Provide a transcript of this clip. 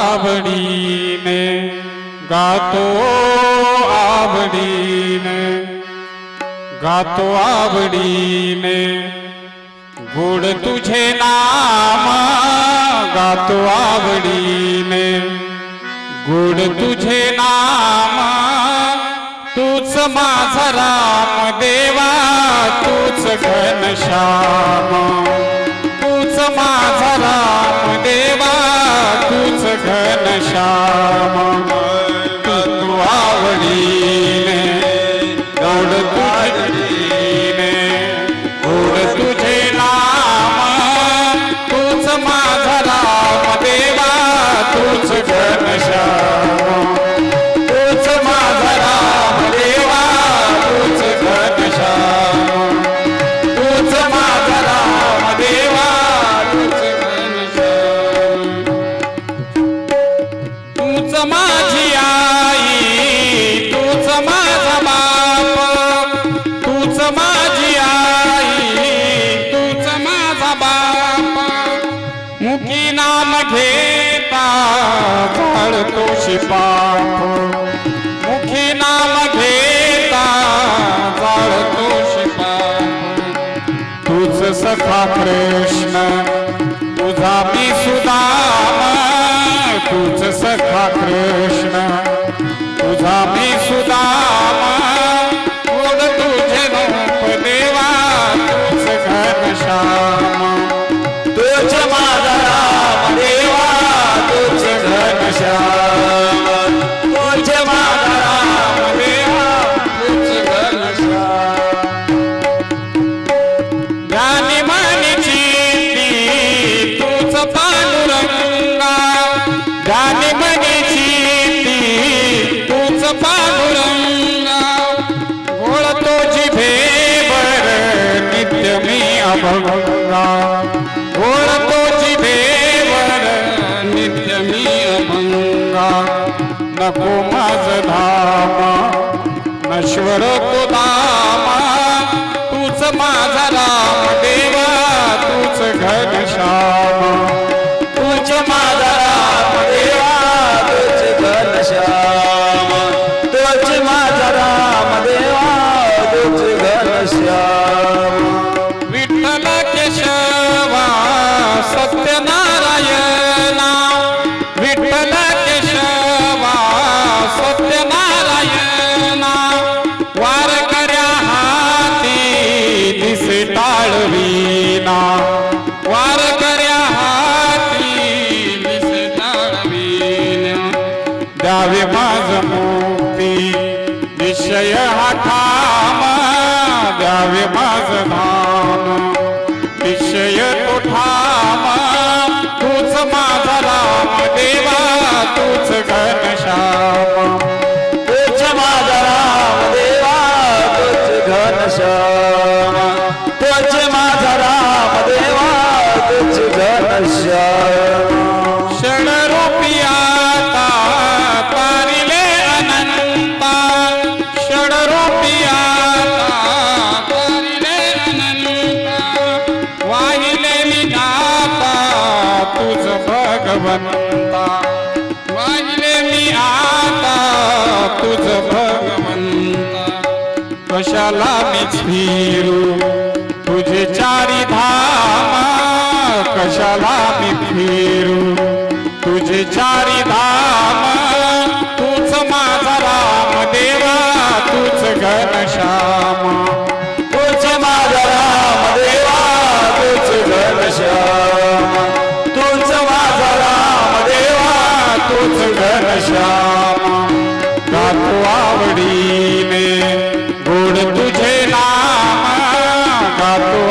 आवडीने गातो आवडीने गातो आवडीने गोड तुझे नाम गातो आवडीने गोड तुझे नाम तूच माझा राम देवा तूच घनश्याम. तूच माझा રાજ मुकी नाम घेता झाडतो शिपाप मुखी नाम घेता झाडतो शिपाप तुझ सखा कृष्ण तुझा मी सुदाम. तुझ सखा कृष्ण तुझा मी सुदाम. बोल तुझे रूप देवा तुझ घनश्याम. तुझ मा नको माझ धाम. नश्वर गोदामा तूच माझ राम देवा द्यावे माझ मुक्ती निश्चय हा ठाम. द्यावे माझ धाम निश्चय देवाला मी फिरू तुझे चारी धामा कशाला मी फिरू तुझे चारी धाम কাতো